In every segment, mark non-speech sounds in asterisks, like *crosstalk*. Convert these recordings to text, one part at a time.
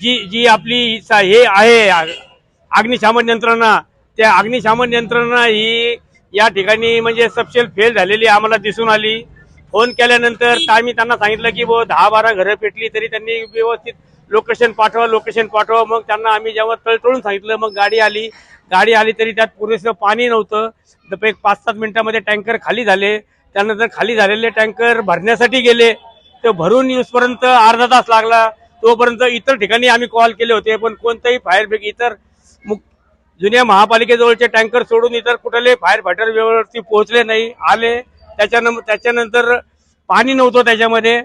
जी आपली सा- हे आहे अग्निशामन यंत्रणा. त्या अग्निशामन यंत्रणा ही या ठिकाणी म्हणजे सबशेल फेल झालेली आम्हाला दिसून आली. फोन केल्यानंतर तर आम्ही त्यांना सांगितलं की बुवा दहा बारा घरं पेटली तरी त्यांनी व्यवस्थित लोकेशन पाठवा लोकेशन पाठवा. मग त्यांना आम्ही जेव्हा तळतळून सांगितलं मग गाडी आली. गाडी आली तरी त्यात पुरेसं पाणी नव्हतं. एक पाच सात मिनिटामध्ये टँकर खाली झाले. त्यानंतर खाली झालेले टँकर भरण्यासाठी गेले. तर भरून येऊसपर्यंत अर्धा तास लागला. तोपर्यंत इतर ठिकाणी आम्ही कॉल केले होते पण कोणताही फायर ब्रिगेड इतर जुन्या महापालिकेजवळचे टँकर सोडून इतर कुठले फायर फायटर वेळेवरती पोहोचले नाही आले. त्याच्यानं त्याच्यानंतर पाणी नव्हतं त्याच्यामध्ये.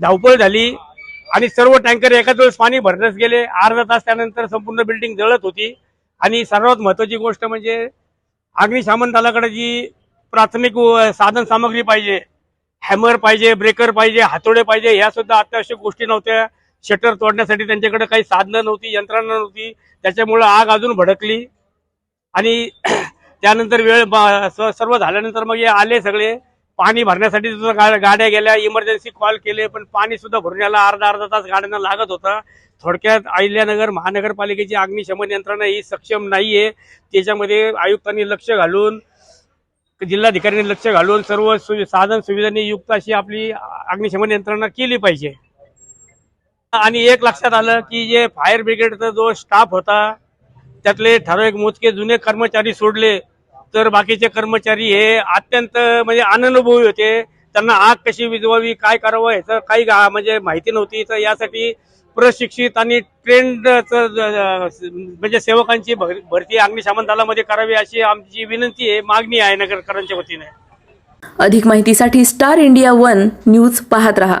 धावपळ झाली. आणि सर्व टँकर एकाच वेळेस पाणी भरण्यास गेले. अर्धा तास त्यानंतर संपूर्ण बिल्डिंग जळत होती. आणि सर्वात महत्वाची गोष्ट म्हणजे अग्निशामन दलाकडे जी प्राथमिक साधन सामग्री पाहिजे हॅमर पाहिजे ब्रेकर पाहिजे हातोडे पाहिजे ह्या सुद्धा अत्यावश्यक गोष्टी नव्हत्या. शटर तोडण्यासाठी त्यांच्याकडे काही साधनं नव्हती यंत्रणा नव्हती. त्याच्यामुळं आग अजून भडकली. आणि *clears throat* त्यानंतर वेळ स- सर्व झाल्यानंतर मग हे आले सगळे. पाणी भरण्यासाठी सुद्धा गाड्या गेल्या. इमर्जन्सी कॉल केले पण पाणी सुद्धा भरण्याला अर्धा अर्धा तास गाड्यांना लागत होता. थोडक्यात अहिल्यानगर महानगरपालिकेची अग्निशमन यंत्रणा ही सक्षम नाहीये. त्याच्यामध्ये आयुक्तांनी लक्ष घालून जिल्हाधिकाऱ्यांनी लक्ष घालून सर्व सु- साधन सुविधांनी युक्त अशी आपली अग्निशमन यंत्रणा केली पाहिजे. आणि एक लक्षात आलं की जे फायर ब्रिगेडचा जो स्टाफ होता त्यातले ठराविक मोजके जुने कर्मचारी सोडले. तर बाकीचे कर्मचारी हे अत्यंत म्हणजे अननुभवी होते. त्यांना आग कशी विजवावी काय करावं याचं काही म्हणजे माहिती नव्हती. तर यासाठी प्रशिक्षित आणि ट्रेंड म्हणजे सेवकांची भरती अग्निशमन दलामध्ये करावी अशी आमची विनंती आहे मागणी आहे नगरकरांच्या वतीने. अधिक माहितीसाठी स्टार इंडिया वन न्यूज पाहत रहा.